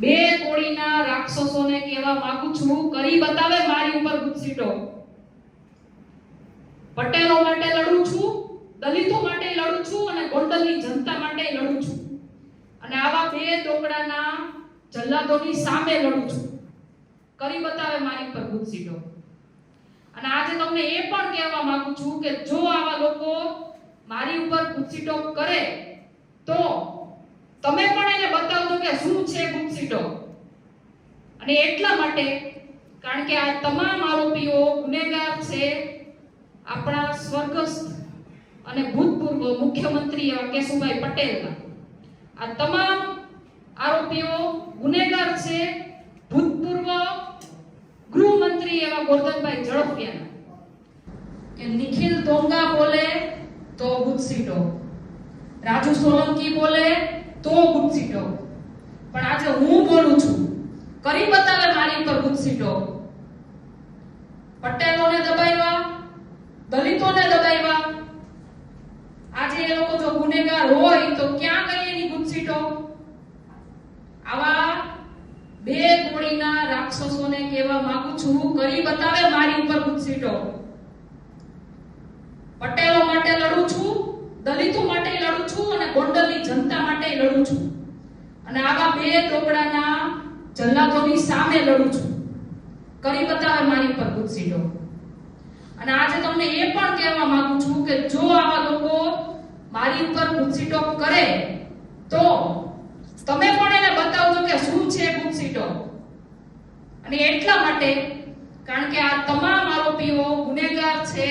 બે કોળીના રાક્ષસોને કહેવા માંગુ છું, કરી બતાવે મારી ઉપર ગુસ્સીટો પટેલો માટે લડું છું, દલિતો માટે લડું છું અને ગોંડલની જનતા માટે લડું છું. અને આવા બે ટોકડાના જલ્લાદોની સામે લડું છું. કરી બતાવે મારી ઉપર ગુસ્સીટો અને આજે તમને એ પણ કહેવા માંગુ છું કે જો આવા લોકો મારી ઉપર ગુસ્સીટો કરે, તો તમે પણ એને બતાવજો કે શું છે ગુસ્સીટો અને એટલા માટે, કારણ કે આ તમામ આરોપીઓ ગુનેગાર છે, આપણા સ્વર્ગસ્થ અને ભૂતપૂર્વ મુખ્યમંત્રી એવા કેશુભાઈ પટેલના. આ તમામ આરોપીઓ ગુનેગાર છે, ભૂતપૂર્વ ગૃહમંત્રી એવા ગોરધનભાઈ ઝડપિયાના કે નિખિલ દોંગા બોલે તો ગુસ્સીટો રાજુ સોલંકી બોલે તો ગુસ્સીટો પણ આજે હું બોલું છું કરી બતાવે મારી ઉપર ગુસ્સીટો પટેલોને દબાવ્યા, દલિતોને દબાવ્યા. આજે એ લોકો જો ગુનેગાર હોય તો ક્યાં ગઈ એની ગુસ્સીટો આવા બે ગોળીના રાક્ષસોને કહેવા માંગુ છું, કરી બતાવે મારી ઉપર ગુસ્સીટો પટેલો માટે લડું છું, દલિતો માટે લડું છું અને ગોંડલની જનતા માટે લડું છું. અને આવા બે ટોકડાના જલ્લાદોની સામે લડું છું. કરી બતાવે મારી ઉપર ગુસ્સીટો અને આજે તમને એ પણ કહેવા માંગુ છું કે જો આવા લોકો મારી ઉપર ગુસ્સીટો કરે, તો તમે પણ એને બતાવજો કે શું છે ગુસ્સીટો અને એટલા માટે, કારણ કે આ તમામ આરોપીઓ ગુનેગાર છે